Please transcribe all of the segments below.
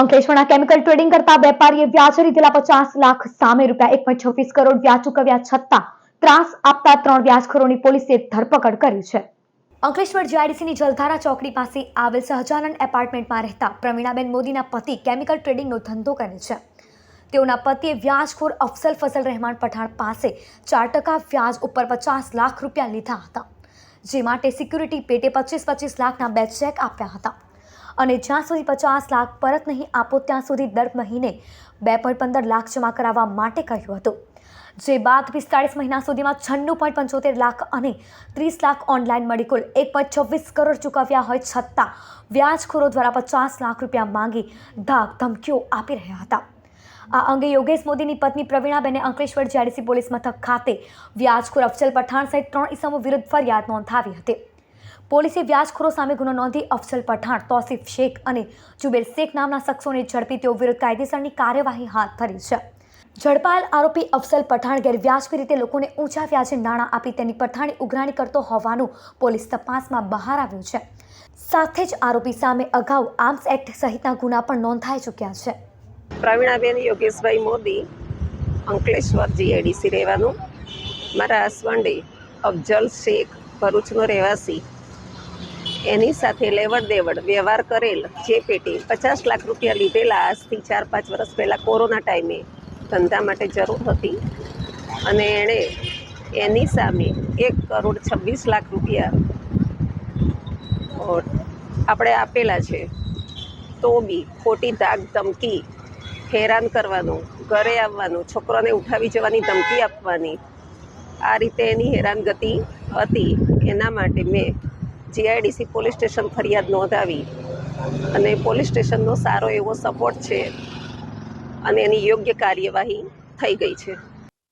અંકલેશ્વરના chemical trading કરતા વેપારીએ વ્યાજે લીધેલા પચાસ લાખ સામે રૂપિયા, એક છવ્વીસ કરોડ વ્યાજ ચૂકવ્યા છતાં ત્રાસ આપતા ત્રણ વ્યાજખોરોની પોલીસે ધરપકડ કરી છે. અંકલેશ્વર જીઆઈડીસીની જલધારા ચોકડી પાસે આવેલ સહજાનંદ એપાર્ટમેન્ટમાં રહેતા પ્રવીણાબેન મોદીના પતિ કેમિકલ ટ્રેડિંગનો ધંધો કરે છે. તેઓના પતિએ વ્યાજખોર અફસલ ફઝલ રહેમાન પઠાણ પાસે ચાર ટકા વ્યાજ ઉપર પચાસ લાખ રૂપિયા લીધા હતા, જે માટે સિક્યુરિટી પેટે પચીસ પચીસ લાખના બે ચેક આપ્યા હતા. અને જ્યાં સુધી પચાસ લાખ પરત નહીં આપો, ત્યાં સુધી દર મહિને બે પોઈન્ટ પંદર લાખ જમા કરાવવા માટે કહ્યું હતું. જે બાદ પિસ્તાળીસ મહિના સુધીમાં છન્નું પોઈન્ટ પંચોતેર લાખ અને ત્રીસ લાખ ઓનલાઈન મળી કુલ એક પોઈન્ટ છવ્વીસ કરોડ ચૂકવ્યા હોય છતાં વ્યાજખોરો દ્વારા પચાસ લાખ રૂપિયા માંગી ધાક ધમકીઓ આપી રહ્યા હતા. આ અંગે યોગેશ મોદીની પત્ની પ્રવીણાબેને અંકલેશ્વર જીઆરડીસી પોલીસ મથક ખાતે વ્યાજખોર અફસલ પઠાણ સહિત ત્રણ ઇસમો વિરુદ્ધ ફરિયાદ નોંધાવી હતી. પોલીસે વ્યાજખોરો સામે ગુનો નોંધી અફસલ પઠાણ, તોસીફ શેખ અને જુબેર શેખ નામના શખ્સોને ઝડપી તેઓ વિરુદ્ધ કાયદેસરની કાર્યવાહી હાથ ધરી છે. ઝડપાયેલ આરોપી અફસલ પઠાણ ગેરવ્યાજબી રીતે લોકોને ઊંચા વ્યાજે નાણાં આપી તેની પઠાણી ઉઘરાણી કરતો હોવાનું પોલીસ તપાસમાં બહાર આવ્યું છે. સાથે જ આરોપી સામે અગાઉ આર્મ્સ એક્ટ સહિતના ગુના પણ નોંધાઈ ચૂક્યા છે. પ્રવીણાબેન યોગેશભાઈ મોદી, અંકલેશ્વર જીઆઈડીસી રહેવાનું. મારા હસબન્ડે અફજલ શેખ ભરૂચનો રહેવાસી. એની સાથે લેવડ દેવડ વ્યવહાર કરેલ જે પેટે પચાસ લાખ રૂપિયા લીધેલા આજથી ચાર પાંચ વર્ષ પહેલાં કોરોના ટાઈમે ધંધા માટે જરૂર હતી. અને એણે એની સામે એક કરોડ છવ્વીસ લાખ રૂપિયા આપણે આપેલા છે. તો બી ખોટી ધાક ધમકી, હેરાન કરવાનું, ઘરે આવવાનું, છોકરાને ઉઠાવી જવાની ધમકી આપવાની. આ રીતે એની હેરાનગતિ હતી. એના માટે મેં જીઆઈડીસી પોલીસ સ્ટેશન ફરિયાદ નોંધાવી અને પોલીસ સ્ટેશનનો સારો એવો સપોર્ટ છે અને એની યોગ્ય કાર્યવાહી થઈ ગઈ છે.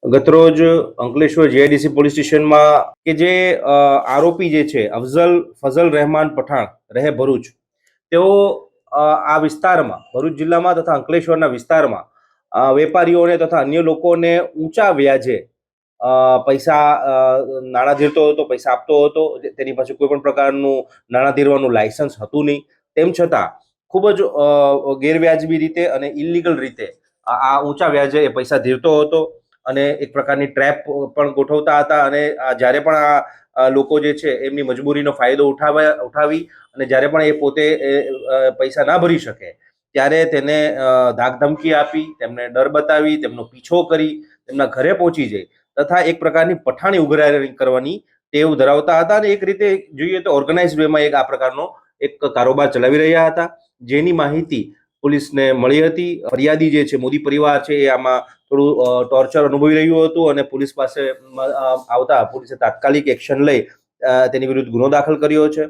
ગતરોજ અંકલેશ્વર જીઆઈડીસી પોલીસ સ્ટેશનમાં કે જે આરોપી જે છે, અફઝલ ફઝલ રહેમાન પઠાણ, રહે ભરૂચ, તેઓ આ વિસ્તારમાં, ભરૂચ જિલ્લામાં તથા અંકલેશ્વરના વિસ્તારમાં વેપારીઓને તથા અન્ય લોકોને ઊંચા વ્યાજે પૈસા નાણાં ધીરતો હતો, પૈસા આપતો હતો તેની પાસે કોઈ પણ પ્રકારનું નાણાં ધીરવાનું લાયસન્સ હતું નહીં. તેમ છતાં, ખૂબ જ ગેરવ્યાજબી રીતે અને ઇલીગલ રીતે આ ઊંચા વ્યાજે એ પૈસા ધીરતો હતો અને એક પ્રકારની ટ્રેપ પણ ગોઠવતા હતા અને જ્યારે પણ આ લોકો જે છે એમની મજબૂરીનો ફાયદો ઉઠાવ્યા ઉઠાવી અને જ્યારે પણ એ પોતે પૈસા ના ભરી શકે, ત્યારે તેને ધાકધમકી ધાક ધમકી આપી, તેમને ડર બતાવી, તેમનો પીછો કરી, તેમના ઘરે પહોંચી જઈ તથા એક પ્રકારની પઠાણી ઉઘરાણી કરવાની ટેવ ધરાવતા હતા અને એક રીતે જોઈએ તો ઓર્ગેનાઇઝ વેમાં એક આ પ્રકારનો એક કારોબાર ચલાવી રહ્યા હતા. જેની માહિતી પોલીસને મળી હતી. ફરિયાદી જે છે, મોદી પરિવાર છે, એ આમાં થોડું ટોર્ચર અનુભવી રહ્યું હતું અને પોલીસ પાસે આવતા પોલીસે તાત્કાલિક એક્શન લઈ તેની વિરુદ્ધ ગુનો દાખલ કર્યો છે.